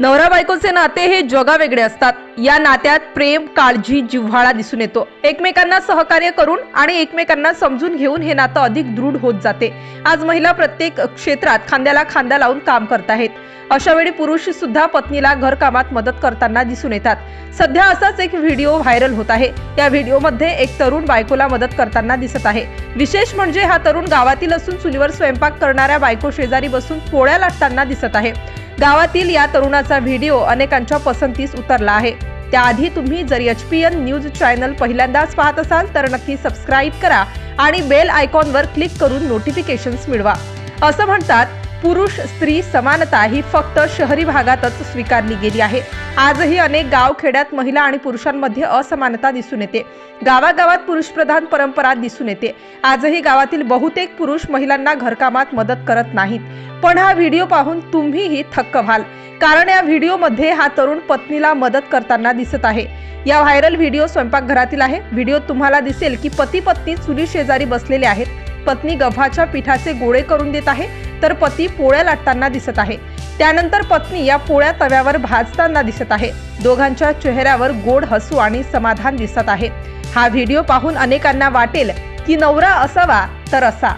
नवरा बायकोचे नाते हे जगावेगळे असतात. या नात्यात प्रेम काळजी जिव्हाळा दिसून येतो. एकमेकांना सहकार्य करून आणि एकमेकांना समजून घेऊन हे नातं अधिक दृढ होत जाते. आज महिला प्रत्येक क्षेत्रात खांद्याला खांदा लावून काम करत आहेत. अशा वेळी पुरुष सुद्धा पत्नीला घरकामात मदत करताना दिसून येतात. सध्या असाच एक व्हिडिओ व्हायरल होत आहे. त्या व्हिडिओमध्ये एक तरुण बायकोला मदत करताना दिसत आहे. विशेष म्हणजे हा तरुण गावातील असून चुलीवर स्वयंपाक करणाऱ्या बायको शेजारी बसून पोळ्या लाटताना दिसत आहे. गावातील या तरुणाचा व्हिडिओ अनेकांच्या पसंतीस उतरला आहे. त्याआधी तुम्ही जर H P N news channel पहिल्यांदाच पाहत असाल तर नक्की सबस्क्राईब करा आणि बेल आयकॉनवर क्लिक करून नोटिफिकेशन्स मिळवा. असं म्हणतात पुरुष स्त्री समानता ही फक्त शहरी भागातच स्वीकारली गेली आहे. आजही अनेक गाव खेड्यात महिला आणि पुरुषांमध्ये असमानता दिसून येते. गावागावात पुरुषप्रधान परंपरा दिसून येते. आजही गावातील बहुतेक पुरुष महिलांना घरकामात मदत करत नाहीत. पण हा व्हिडिओ पाहून तुम्हीही थक्क व्हाल. कारण या व्हिडिओमध्ये हा तरुण पत्नीला मदत करताना दिसत आहे. या व्हायरल व्हिडिओ स्वयंपाकघरातील आहे. व्हिडिओ तुम्हाला दिसेल की पती पत्नी चुली शेजारी बसलेले आहेत. पत्नी गव्हाच्या पिठाचे गोळे करून देत आहे. तर पती पोळ्या लाटताना दिसत आहे. त्यानंतर पत्नी या पोळ्या तव्यावर भाजताना दिसत आहे. दोघांच्या चेहऱ्यावर गोड हसू आणि समाधान दिसत आहे. हा व्हिडिओ पाहून अनेकांना वाटेल की नवरा असावा तर असा.